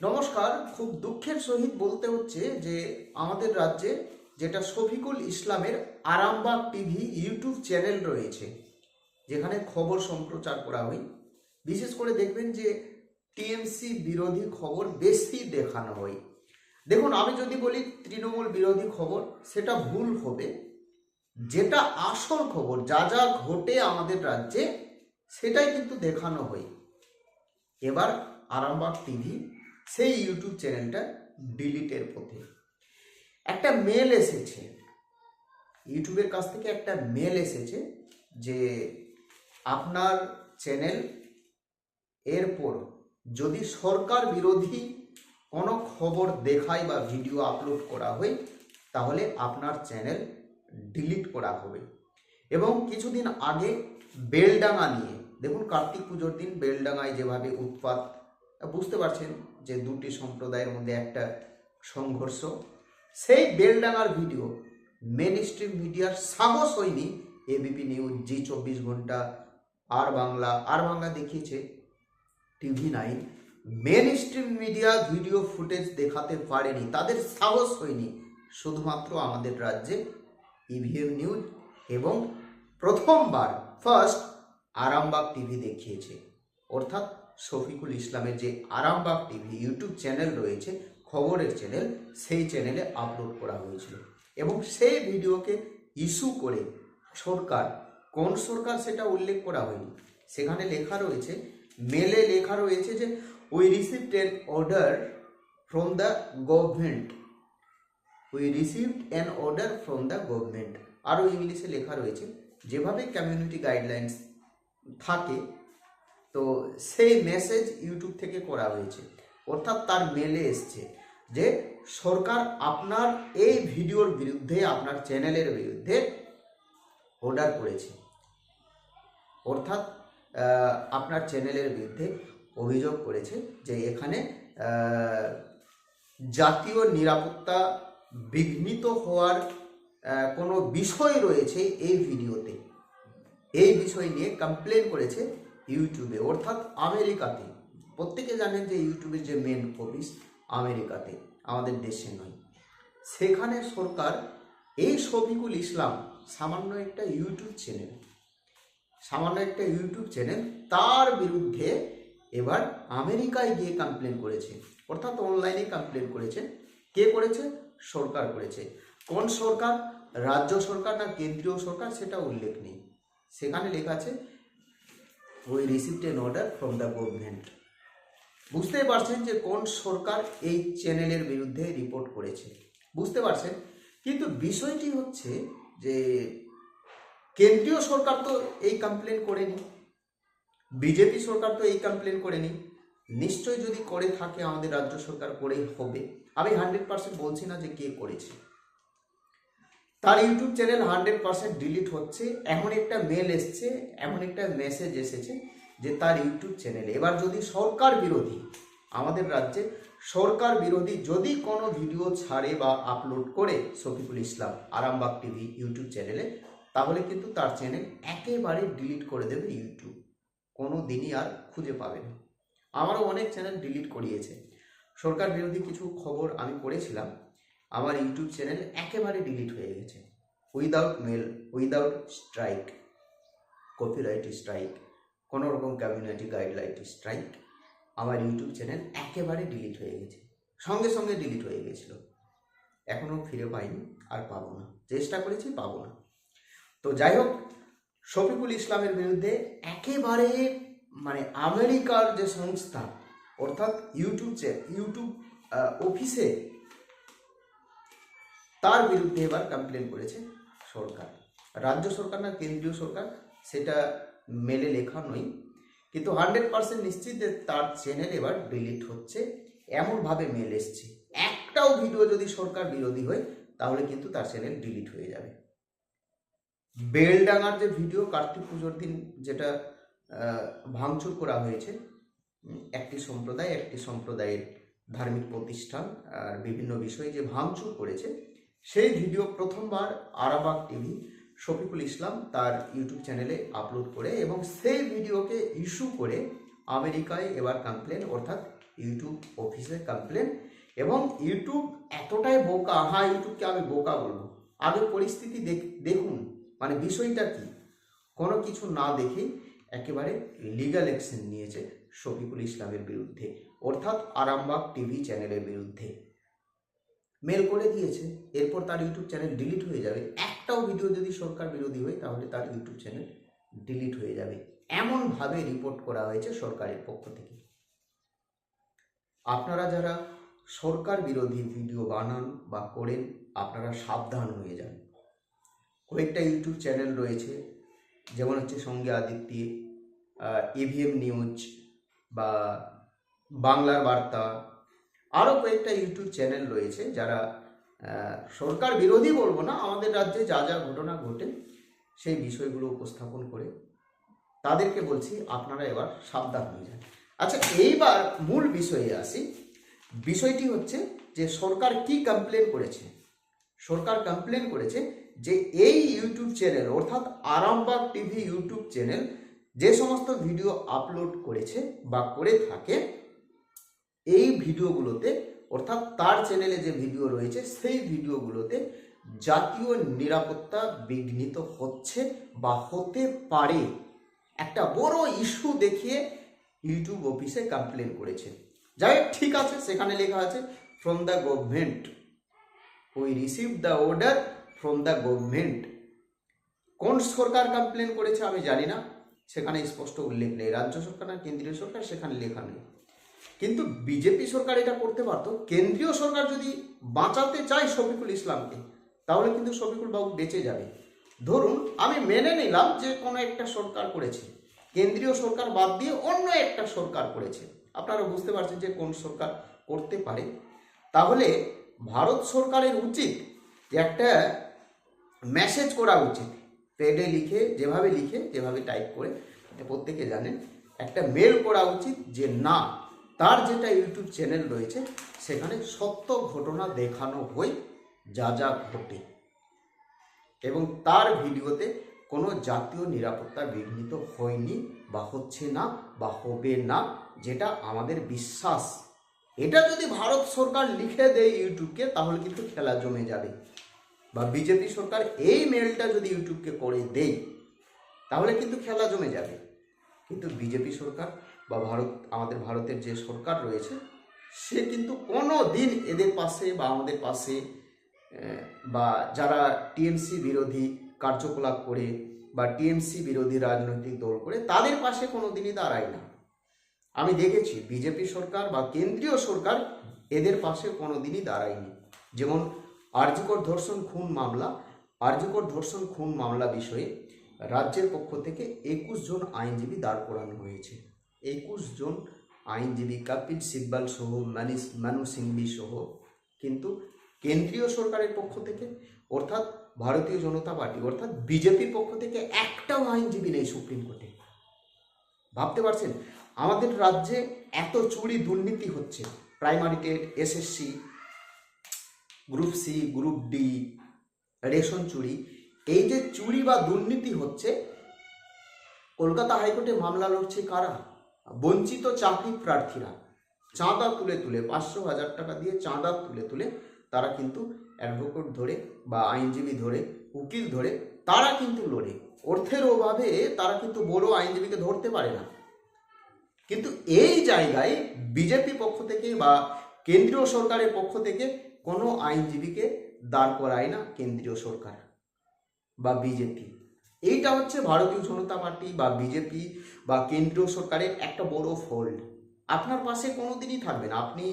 নমস্কার, খুব দুঃখের সহিত বলতে হচ্ছে যে আমাদের রাজ্যে যেটা শফিকুল ইসলামের আরামবাগ টিভি ইউটিউব চ্যানেল রয়েছে, যেখানে খবর সম্প্রচার করা হয়। বিশেষ করে দেখবেন যে টিএমসি বিরোধী খবর বেশি দেখানো হয়। দেখুন, আমি যদি বলি তৃণমূল বিরোধী খবর, সেটা ভুল হবে। যেটা আসল খবর, যা যা ঘটে আমাদের রাজ্যে, সেটাই কিন্তু দেখানো হয়। এবার আরামবাগ টিভি সেই ইউটিউব চ্যানেলটা ডিলিটের পথে। একটা মেল এসেছে ইউটিউবের কাছ থেকে একটা মেল এসেছে যে আপনার চ্যানেল এরপর যদি সরকার বিরোধী কোনো খবর দেখায় বা ভিডিও আপলোড করা হয়, তাহলে আপনার চ্যানেল ডিলিট করা হবে। এবং কিছুদিন আগে বেলডাঙা নিয়ে, দেখুন কার্তিক পুজোর দিন বেলডাঙায় যেভাবে উৎপাত, বুঝতে পারছেন? যে দুটি সম্প্রদায়ের মধ্যে একটা সংঘর্ষ। সেই বেলডাঙ্গার ভিডিও মেন স্ট্রিম মিডিয়ার সাহস হয়নি এবিপি নিউজ জি চব্বিশ ঘণ্টা আর বাংলা আর বাংলা দেখিয়েছে TV nine mainstream media video footage দেখাতে পারেনি, তাদের সাহস হয়নি, শুধুমাত্র আমাদের রাজ্যে ইভিএম নিউজ এবং প্রথমবার ফার্স্ট আরামবাগ টিভি দেখিয়েছে। অর্থাৎ শফিকুল ইসলামের যে আরামবাগ টিভি ইউটিউব চ্যানেল রয়েছে, খবরের চ্যানেল, সেই চ্যানেলে আপলোড করা হয়েছিল। এবং সেই ভিডিওকে ইস্যু করে সরকার, কোন সরকার সেটা উল্লেখ করা হয়নি। সেখানে লেখা রয়েছে, মেলে লেখা রয়েছে যে we received an order from the government we received an order from the government আরও ইংলিশে লেখা রয়েছে, যেভাবে কমিউনিটি গাইডলাইন্স থাকে তো সেই মেসেজ ইউটিউব থেকে করা হয়েছে। অর্থাৎ তার মেলে এসছে যে, সরকার আপনার এই ভিডিওর বিরুদ্ধে, আপনার চ্যানেলের বিরুদ্ধে অর্ডার করেছে। অর্থাৎ আপনার চ্যানেলের বিরুদ্ধে অভিযোগ করেছে যে, এখানে জাতীয় নিরাপত্তা বিঘ্নিত হওয়ার কোনো বিষয় রয়েছে এই ভিডিওতে। এই বিষয় নিয়ে কমপ্লেন করেছে ইউটিউবে, অর্থাৎ আমেরিকাতে। প্রত্যেকে জানেন যে ইউটিউবের যে মেন অফিস আমেরিকাতে, আমাদের দেশে নয়। সেখানে সরকার এই শফিকুল ইসলাম, সামান্য একটা ইউটিউব চ্যানেল সামান্য একটা ইউটিউব চ্যানেল তার বিরুদ্ধে এবার আমেরিকায় গিয়ে কমপ্লেন করেছে। অর্থাৎ অনলাইনে কমপ্লেন করেছে। কে করেছে? সরকার করেছে। কোন সরকার? রাজ্য সরকার না কেন্দ্রীয় সরকার? সেটা উল্লেখ নেই। সেখানে লেখা আছে we received an order from the government বুঝতে পারছেন যে কোন সরকার এই চ্যানেলের বিরুদ্ধে রিপোর্ট করেছে? বুঝতে পারছেন? কিন্তু বিষয়টি হচ্ছে যে কেন্দ্রীয় সরকার তো এই কমপ্লেন করেনি। বিজেপি সরকার তো এই কমপ্লেন করেনি। নিশ্চয় যদি করে থাকে আমাদের রাজ্য সরকার, করেই হবে। আমি হান্ড্রেড পার্সেন্ট বলছি না যে কে করেছে। তার YouTube channel hundred percent delete হচ্ছে। এমন একটা মেল এসছে, এমন একটা মেসেজ এসেছে যে তার ইউটিউব চ্যানেলে এবার যদি সরকার বিরোধী, আমাদের রাজ্যে সরকার বিরোধী যদি কোনো ভিডিও ছাড়ে বা আপলোড করে শফিকুল ইসলাম আরামবাগ টিভি ইউটিউব চ্যানেলে তাহলে কিন্তু তার চ্যানেল একেবারে ডিলিট করে দেবে ইউটিউব কোনো দিনই আর খুঁজে পাবে না। আমারও অনেক চ্যানেল ডিলিট করিয়েছে। সরকার বিরোধী কিছু খবর আমি করেছিলাম আমার ইউটিউব চ্যানেল একেবারে ডিলিট হয়ে গেছে। Without mail without strike copyright strike কোনো রকম কমিউনিটি গাইডলাইন স্ট্রাইক আমার ইউটিউব চ্যানেল একেবারে ডিলিট হয়ে গেছে। সঙ্গে সঙ্গে ডিলিট হয়ে গেছিল। এখনও ফিরে পাইনি, আর পাবো না। চেষ্টা করেছি, পাবো না। তো যাই হোক, শফিকুল ইসলামের বিরুদ্ধে একেবারে মানে আমেরিকার যে সংস্থা, অর্থাৎ ইউটিউব ইউটিউব অফিসে তার বিরুদ্ধে এবার কমপ্লেন করেছে সরকার। রাজ্য সরকার না, কেন্দ্রীয় সরকার, সেটা মেলে লেখা নয়। কিন্তু হান্ড্রেড পার্সেন্ট নিশ্চিত যে তার চ্যানেল এবার ডিলিট হচ্ছে, এমনভাবে মেল এসছে। একটাও ভিডিও যদি সরকার বিরোধী হয়, তাহলে কিন্তু তার চ্যানেল ডিলিট হয়ে যাবে। বেলডাঙার যে ভিডিও কার্তিক পুজোর দিন যেটা ভাঙচুর করা হয়েছে একটি সম্প্রদায়, একটি সম্প্রদায়ের ধার্মিক প্রতিষ্ঠান, আর বিভিন্ন বিষয়ে যে ভাঙচুর করেছে সেই ভিডিও প্রথমবার আরাবাগ টিভি, শফিকুল ইসলাম তার ইউটিউব চ্যানেলে আপলোড করে এবং সেই ভিডিওকে ইস্যু করে আমেরিকায় এবার কমপ্লেন অর্থাৎ ইউটিউব অফিসে কমপ্লেন এবং ইউটিউব এতটাই বোকা হ্যাঁ ইউটিউবকে আমি বোকা বলব। আগে পরিস্থিতি দেখ- দেখুন মানে বিষয়টা কি? কোনো কিছু না দেখেই একেবারে লিগাল অ্যাকশন নিয়েছে শফিকুল ইসলামের বিরুদ্ধে, অর্থাৎ আরামবাগ টিভি চ্যানেলের বিরুদ্ধে। মেল করে দিয়েছে, এরপর তার ইউটিউব চ্যানেল ডিলিট হয়ে যাবে। একটাও ভিডিও যদি সরকার বিরোধী হয়, তাহলে তার ইউটিউব চ্যানেল ডিলিট হয়ে যাবে। এমনভাবে রিপোর্ট করা হয়েছে সরকারের পক্ষ থেকে। আপনারা যারা সরকার বিরোধী ভিডিও বানান বা করেন, আপনারা সাবধান হয়ে যান। কয়েকটা ইউটিউব চ্যানেল রয়েছে, যেমন হচ্ছে সঙ্গে আদিত্যি ইভিএম নিউজ বা বাংলার বার্তা আরও কয়েকটা ইউটিউব চ্যানেল রয়েছে যারা সরকার বিরোধী বলব না, আমাদের রাজ্যে যা যা ঘটনা ঘটে সেই বিষয়গুলো উপস্থাপন করে তাদেরকে বলছি আপনারা এবার সাবধান হয়ে যান। আচ্ছা এইবার মূল বিষয়ে আসি। বিষয়টি হচ্ছে যে সরকার কি কমপ্লেন করেছে? সরকার কমপ্লেন করেছে যে এই ইউটিউব চ্যানেল অর্থাৎ আরামবাগ টিভি ইউটিউব চ্যানেল যে সমস্ত ভিডিও আপলোড করেছে বা করে থাকে এই ভিডিওগুলোতে, অর্থাৎ তার চ্যানেলে যে ভিডিও রয়েছে, সেই ভিডিওগুলোতে জাতীয় নিরাপত্তা বিঘ্নিত হচ্ছে বা হতে পারে। একটা বড় ইস্যু দেখিয়ে ইউটিউব অফিসে কমপ্লেন করেছে। যাই ঠিক আছে, সেখানে লেখা আছে from the government we receive the order from the government কোন সরকার কমপ্লেন করেছে আমি জানি না। সেখানে স্পষ্ট উল্লেখ নেই। রাজ্য সরকার না, কেন্দ্রীয় সরকার, সেখানে লেখা নেই। কিন্তু বিজেপি সরকার এটা করতে পারতো। কেন্দ্রীয় সরকার যদি বাঁচাতে চায় শফিকুল ইসলামকে, তাহলে কিন্তু শফিকুল বাবু বেঁচে যাবে। ধরুন, আমি মেনে নিলাম যে কোনো একটা সরকার করেছে। কেন্দ্রীয় সরকার বাদ দিয়ে অন্য একটা সরকার করেছে। আপনারা বুঝতে পারছেন যে কোন সরকার করতে পারে। তাহলে ভারত সরকারের উচিত যে একটা মেসেজ করা উচিত। পেডে লিখে, যেভাবে লিখে, যেভাবে টাইপ করে, এটা প্রত্যেকে জানেন, একটা মেল করা উচিত যে না তার যেটা ইউটিউব চ্যানেল রয়েছে, সেখানে সত্য ঘটনা দেখানো হয় যা যা ঘটে। এবং তার ভিডিওতে কোনো জাতীয় নিরাপত্তা বিঘ্নিত হয়নি বা হচ্ছে না বা হবে না, যেটা আমাদের বিশ্বাস। এটা যদি ভারত সরকার লিখে দেয় ইউটিউবকে, তাহলে কিন্তু খেলা জমে যাবে। বা বিজেপি সরকার এই মেলটা যদি ইউটিউবকে করে দেয়, তাহলে কিন্তু খেলা জমে যাবে। কিন্তু বিজেপি সরকার বা ভারত, আমাদের ভারতের যে সরকার রয়েছে, সে কিন্তু কোনো দিন এদের পাশে বা আমাদের পাশে বা যারা টিএমসি বিরোধী কার্যকলাপ করে বা টিএমসি বিরোধী রাজনৈতিক দল করে, তাদের পাশে কোনো দিনই দাঁড়ায় না। আমি দেখেছি বিজেপি সরকার বা কেন্দ্রীয় সরকার এদের পাশে কোনো দিনই দাঁড়ায়নি। যেমন আরজিকর ধর্ষণ খুন মামলা আরজিকর ধর্ষণ খুন মামলা বিষয়ে রাজ্যের পক্ষ থেকে একুশ জন আইনজীবী দাঁড় করানো হয়েছে। একুশ জন আইনজীবী, কপিল সিব্বাল সহ, মানিস, মানু সিংভি সহ, কিন্তু কেন্দ্রীয় সরকারের পক্ষ থেকে, অর্থাৎ ভারতীয় জনতা পার্টি, অর্থাৎ বিজেপির পক্ষ থেকে একটাও আইনজীবী নেই সুপ্রিম কোর্টে। ভাবতে পারছেন? আমাদের রাজ্যে এত চুরি দুর্নীতি হচ্ছে। Primary TET, SSC, group C, group D, ration চুরি। এই যে চুরি বা দুর্নীতি হচ্ছে, কলকাতা হাইকোর্টে মামলা লড়ছে কারা? বঞ্চিত চাকরি প্রার্থীরা চাঁদা তুলে তুলে, পাঁচশো হাজার টাকা দিয়ে চাঁদা তুলে তুলে তারা কিন্তু অ্যাডভোকেট ধরে বা আইনজীবী ধরে, উকিল ধরে, তারা কিন্তু লড়ে। অর্থের অভাবে তারা কিন্তু বড় আইনজীবীকে ধরতে পারে না। কিন্তু এই জায়গায় বিজেপি পক্ষ থেকে বা কেন্দ্রীয় সরকারের পক্ষ থেকে কোনো আইনজীবীকে দাঁড় করায় না কেন্দ্রীয় সরকার বা বিজেপি। এইটা হচ্ছে ভারতীয় জনতা পার্টি বা বিজেপি বা কেন্দ্রীয় সরকারের একটা বড় ফল্ট আপনার পাশে কোনো দিনই থাকবে না আপনি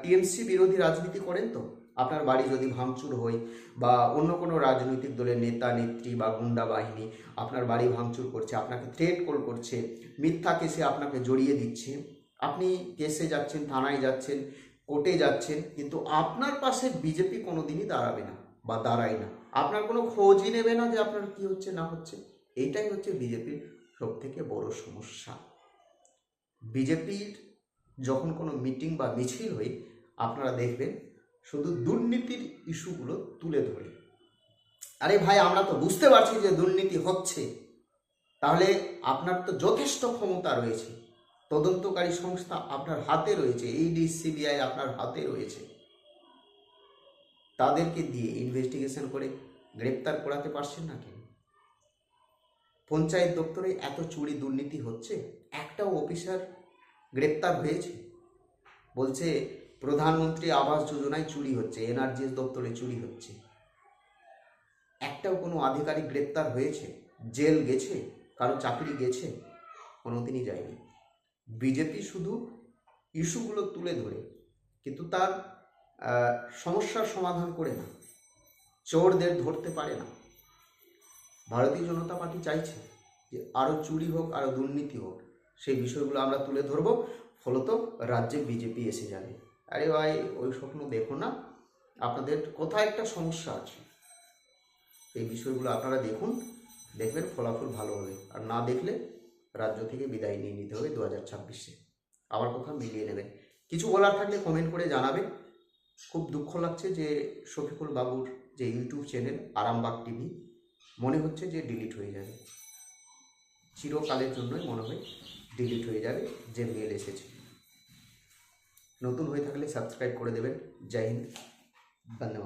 টিএমসি বিরোধী রাজনীতি করেন তো? আপনার বাড়ি যদি ভাঙচুর হয় বা অন্য কোনো রাজনৈতিক দলের নেতা, নেত্রী বা গুন্ডা বাহিনী আপনার বাড়ি ভাঙচুর করছে, আপনাকে থ্রেট কল করছে, মিথ্যা কেসে আপনাকে জড়িয়ে দিচ্ছে, আপনি কেসে যাচ্ছেন, থানায় যাচ্ছেন কোর্টে যাচ্ছেন, কিন্তু আপনার পাশে বিজেপি কোনো দিনই দাঁড়াবে না। বা দাঁড়ায় না। আপনার কোনো খোঁজই নেবে না যে আপনার কি হচ্ছে, না হচ্ছে। এইটাই হচ্ছে বিজেপির সব থেকে বড় সমস্যা। বিজেপির যখন কোনো মিটিং বা মিছিল হয়, আপনারা দেখবেন শুধু দুর্নীতির ইস্যুগুলো তুলে ধরে। আরে ভাই, আমরা তো বুঝতে পারছি যে দুর্নীতি হচ্ছে। তাহলে আপনার তো যথেষ্ট ক্ষমতা রয়েছে। তদন্তকারী সংস্থা আপনার হাতে রয়েছে। ইডি সিবিআই আপনার হাতে রয়েছে। তাদেরকে দিয়ে ইনভেস্টিগেশন করে গ্রেপ্তার করাতে পারছেন না কেন? পঞ্চায়েত দপ্তরে এত চুরি দুর্নীতি হচ্ছে? একটাও অফিসার গ্রেপ্তার হয়েছে? বলছে, প্রধানমন্ত্রী আবাস যোজনায় চুরি হচ্ছে, এনআরজিএস দপ্তরে চুরি হচ্ছে। একটাও কোনো আধিকারিক গ্রেপ্তার হয়েছে? জেল গেছে? কারও চাকরি গেছে? কোনোদিনই যায়নি। বিজেপি শুধু ইস্যুগুলো তুলে ধরে, কিন্তু তার সমস্যার সমাধান করে না। চোরদের ধরতে পারে না। ভারতীয় জনতা পার্টি চাইছে যে আরও চুরি হোক আরও দুর্নীতি হোক, সেই বিষয়গুলো আমরা তুলে ধরবো। ফলত রাজ্যে বিজেপি এসে যাবে। আরে ভাই, ওই স্বপ্ন দেখো না। আপনাদের কোথায় একটা সমস্যা আছে? এই বিষয়গুলো আপনারা দেখুন, দেখবেন ফলাফল ভালো হবে। আর না দেখলে রাজ্য থেকে বিদায় নিয়ে নিতে হবে দু হাজার ছাব্বিশে। আবার কোথাও মিলিয়ে নেবেন। কিছু বলার থাকলে কমেন্ট করে জানাবেন। খুব দুঃখ লাগছে যে শফিকুল বাবুর যে ইউটিউব চ্যানেল আরামবাগ টিভি, মনে হচ্ছে যে ডিলিট হয়ে যাবে। চিরকালের জন্যই মনে হয় ডিলিট হয়ে যাবে, যে মেল এসেছে। নতুন হয়ে থাকলে সাবস্ক্রাইব করে দেবেন। জয় হিন্দ, বন্দে